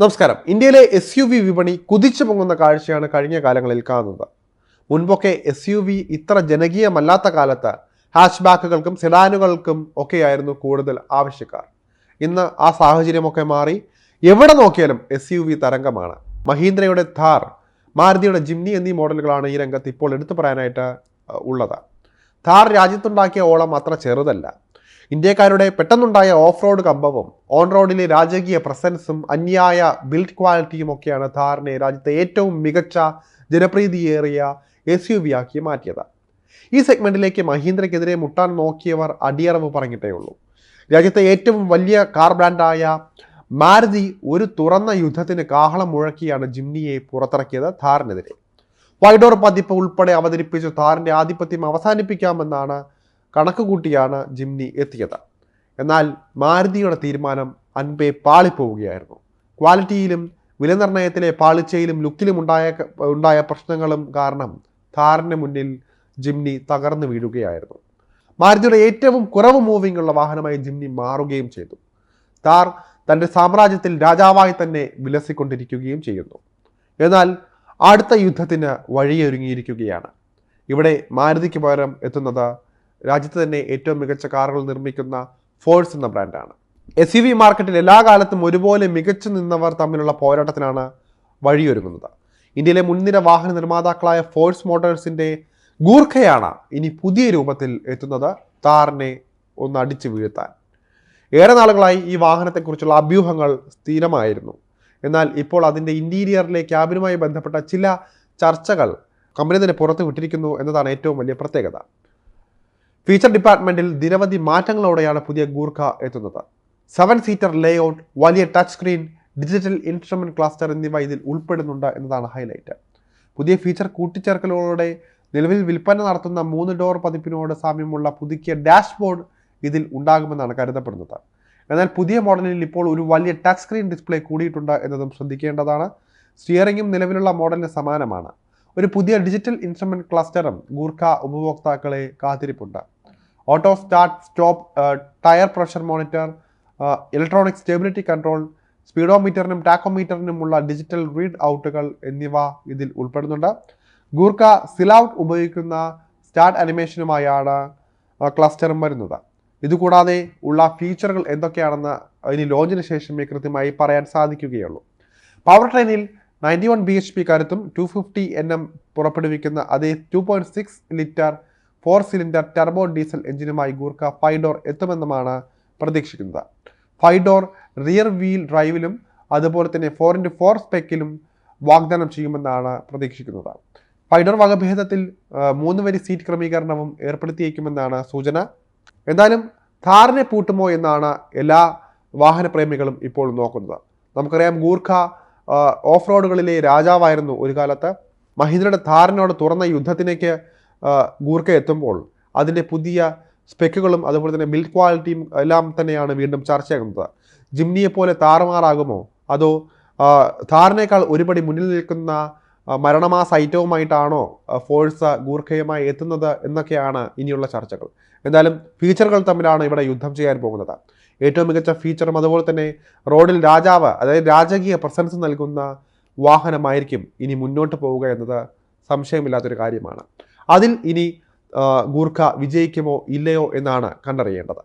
നമസ്കാരം. ഇന്ത്യയിലെ S U V വിപണി കുതിച്ചു പൊങ്ങുന്ന കാഴ്ചയാണ് കഴിഞ്ഞ കാലങ്ങളിൽ കാണുന്നത്. മുൻപൊക്കെ എസ് യു വി ഇത്ര ജനകീയമല്ലാത്ത കാലത്ത് ഹാച്ച് ബാക്കുകൾക്കും സെഡാനുകൾക്കും ഒക്കെയായിരുന്നു കൂടുതൽ ആവശ്യക്കാർ. ഇന്ന് ആ സാഹചര്യമൊക്കെ മാറി എവിടെ നോക്കിയാലും എസ് യു വി തരംഗമാണ്. മഹീന്ദ്രയുടെ ഥാർ മാരുതിയുടെ ജിംനി എന്നീ മോഡലുകളാണ് ഈ രംഗത്ത് ഇപ്പോൾ എടുത്തു പറയാനായിട്ട് ഉള്ളത്. ഥാർ രാജ്യത്തുണ്ടാക്കിയ ഓളം അത്ര ചെറുതല്ല. ഇന്ത്യക്കാരുടെ പെട്ടെന്നുണ്ടായ ഓഫ് റോഡ് കമ്പവും ഓൺ റോഡിലെ രാജകീയ പ്രസൻസും അന്യായ ബിൽഡ് ക്വാളിറ്റിയും ഒക്കെയാണ് ഥാറിനെ രാജ്യത്തെ ഏറ്റവും മികച്ച ജനപ്രീതിയേറിയ എസ് യു വി ആക്കി മാറ്റിയത്. ഈ സെഗ്മെന്റിലേക്ക് മഹീന്ദ്രയ്ക്കെതിരെ മുട്ടാൻ നോക്കിയവർ അടിയറവ് പറഞ്ഞിട്ടേ ഉള്ളൂ. രാജ്യത്തെ ഏറ്റവും വലിയ കാർ ബ്രാൻഡായ മാരുതി ഒരു തുറന്ന യുദ്ധത്തിന് കാഹളം മുഴക്കിയാണ് ജിംനിയെ പുറത്തിറക്കിയത് ഥാറിനെതിരെ വൈഡോർ പതിപ്പ് ഉൾപ്പെടെ അവതരിപ്പിച്ച ഥാറിന്റെ ആധിപത്യം അവസാനിപ്പിക്കാമെന്നാണ് കണക്കുകൂട്ടിയാണ് ജിംനി എത്തിയത്. എന്നാൽ മാരുതിയുടെ തീരുമാനം അൻപേ പാളിപ്പോവുകയായിരുന്നു. ക്വാളിറ്റിയിലും വിലനിർണയത്തിലെ പാളിച്ചയിലും ലുക്കിലും ഉണ്ടായ ഉണ്ടായ പ്രശ്നങ്ങളും കാരണം ഥാറിന് മുന്നിൽ ജിംനി തകർന്നു വീഴുകയായിരുന്നു. മാരുതിയുടെ ഏറ്റവും കുറവ് മൂവിംഗ് ഉള്ള വാഹനമായി ജിംനി മാറുകയും ചെയ്തു. താർ തന്റെ സാമ്രാജ്യത്തിൽ രാജാവായി തന്നെ വിലസിക്കൊണ്ടിരിക്കുകയും ചെയ്യുന്നു. എന്നാൽ അടുത്ത യുദ്ധത്തിന് വഴിയൊരുങ്ങിയിരിക്കുകയാണ്. ഇവിടെ മാരുതിക്ക് പകരം എത്തുന്നത് രാജ്യത്ത് തന്നെ ഏറ്റവും മികച്ച കാറുകൾ നിർമ്മിക്കുന്ന ഫോഴ്സ് എന്ന ബ്രാൻഡാണ്. എസ് യു വി മാർക്കറ്റിൽ എല്ലാ കാലത്തും ഒരുപോലെ മികച്ചു നിന്നവർ തമ്മിലുള്ള പോരാട്ടത്തിനാണ് വഴിയൊരുങ്ങുന്നത്. ഇന്ത്യയിലെ മുൻനിര വാഹന നിർമ്മാതാക്കളായ ഫോഴ്സ് മോട്ടോഴ്സിന്റെ ഗൂർഖയാണ് ഇനി പുതിയ രൂപത്തിൽ എത്തുന്നത്. താറിനെ ഒന്ന് അടിച്ചു വീഴ്ത്താൻ. ഏറെ നാളുകളായി ഈ വാഹനത്തെക്കുറിച്ചുള്ള അഭ്യൂഹങ്ങൾ സ്ഥിരമായിരുന്നു. എന്നാൽ ഇപ്പോൾ അതിന്റെ ഇന്റീരിയറിലെ ക്യാബിനുമായി ബന്ധപ്പെട്ട ചില ചർച്ചകൾ കമ്പനി തന്നെ പുറത്തു വിട്ടിരിക്കുന്നു എന്നതാണ് ഏറ്റവും വലിയ പ്രത്യേകത. ഫീച്ചർ ഡിപ്പാർട്ട്മെന്റിൽ നിരവധി മാറ്റങ്ങളോടെയാണ് പുതിയ ഗൂർഖ എത്തുന്നത്. സെവൻ സീറ്റർ ലേഔട്ട് വലിയ touch screen digital instrument cluster എന്നിവ ഇതിൽ ഉൾപ്പെടുന്നുണ്ട് എന്നതാണ് ഹൈലൈറ്റ് പുതിയ ഫീച്ചർ കൂട്ടിച്ചേർക്കലുകളോടെ നിലവിൽ വിൽപ്പന നടത്തുന്ന മൂന്ന് ഡോർ പതിപ്പിനോട് സാമ്യമുള്ള പുതുക്കിയ ഡാഷ്ബോർഡ് ഇതിൽ ഉണ്ടാകുമെന്നാണ് കരുതപ്പെടുന്നത്. എന്നാൽ പുതിയ മോഡലിൽ ഇപ്പോൾ ഒരു വലിയ ടച്ച് സ്ക്രീൻ ഡിസ്പ്ലേ കൂടിയിട്ടുണ്ട് എന്നതും ശ്രദ്ധിക്കേണ്ടതാണ്. സ്റ്റിയറിംഗും നിലവിലുള്ള മോഡലിന് സമാനമാണ്. ഒരു പുതിയ ഡിജിറ്റൽ ഇൻസ്ട്രുമെന്റ് ക്ലസ്റ്ററും ഗൂർഖ ഉപഭോക്താക്കളെ കാത്തിരിപ്പുണ്ട്. Auto start stop tyre pressure monitor electronic stability control സ്പീഡോമീറ്ററിനും ടാക്കോമീറ്ററിനുമുള്ള ഡിജിറ്റൽ റീഡ് ഔട്ടുകൾ എന്നിവ ഇതിൽ ഉൾപ്പെടുന്നുണ്ട്. ഗൂർഖ സിലൗട്ട് ഉപയോഗിക്കുന്ന സ്റ്റാർട്ട് അനിമേഷനുമായാണ് ക്ലസ്റ്ററും വരുന്നത്. ഇതുകൂടാതെ ഉള്ള ഫീച്ചറുകൾ എന്തൊക്കെയാണെന്ന് ഇനി ലോഞ്ചിന് ശേഷമേ കൃത്യമായി പറയാൻ സാധിക്കുകയുള്ളൂ. പവർ ട്രെയിനിൽ ninety one B H P കരുത്തും ടു ഫിഫ്റ്റി എൻ എം പുറപ്പെടുവിക്കുന്ന അതേ two point six litre four cylinder turbo diesel എഞ്ചിനുമായി Gurkha five door എത്തുമെന്നുമാണ് പ്രതീക്ഷിക്കുന്നത്. ഫൈവ് ഡോർ റിയർ വീൽ ഡ്രൈവിലും അതുപോലെ തന്നെ ഫോർ ഇന്റു ഫോർ സ്പെക്കിലും വാഗ്ദാനം ചെയ്യുമെന്നാണ് പ്രതീക്ഷിക്കുന്നത്. ഫൈവ് ഡോർ വകഭേദത്തിൽ മൂന്ന് വരി സീറ്റ് ക്രമീകരണവും ഏർപ്പെടുത്തിയേക്കുമെന്നാണ് സൂചന. എന്തായാലും ഥാറിനെ പൂട്ടുമോ എന്നാണ് എല്ലാ വാഹനപ്രേമികളും ഇപ്പോൾ നോക്കുന്നത്. നമുക്കറിയാം ഗൂർഖ ഓഫ് റോഡുകളിലെ രാജാവായിരുന്നു ഒരു കാലത്ത്. മഹീന്ദ്രയുടെ ഥാറിനോട് തുറന്ന യുദ്ധത്തിലേക്ക് ഗൂർഖ എത്തുമ്പോൾ അതിന്റെ പുതിയ സ്പെക്കുകളും അതുപോലെ തന്നെ ബിൽഡ് ക്വാളിറ്റിയും എല്ലാം തന്നെയാണ് വീണ്ടും ചർച്ചയാകുന്നത് ജിംനിയെ പോലെ താറുമാറാകുമോ? അതോ ധാറിനേക്കാൾ ഒരുപടി മുന്നിൽ നിൽക്കുന്ന മരണമാസ ഐറ്റവുമായിട്ടാണോ ഫോഴ്സ് ഗൂർഖയുമായി എത്തുന്നത് എന്നൊക്കെയാണ് ഇനിയുള്ള ചർച്ചകൾ. എന്തായാലും ഫീച്ചറുകൾ തമ്മിലാണ് ഇവിടെ യുദ്ധം ചെയ്യാൻ പോകുന്നത്. ഏറ്റവും മികച്ച ഫീച്ചറും അതുപോലെ തന്നെ റോഡിൽ രാജാവ് അതായത് രാജകീയ പ്രസൻസ് നൽകുന്ന വാഹനമായിരിക്കും ഇനി മുന്നോട്ട് പോവുക എന്നത് സംശയമില്ലാത്തൊരു കാര്യമാണ്. അതിൽ ഇനി ഗൂർഖ വിജയിക്കുമോ ഇല്ലയോ എന്നാണ് കണ്ടറിയേണ്ടത്.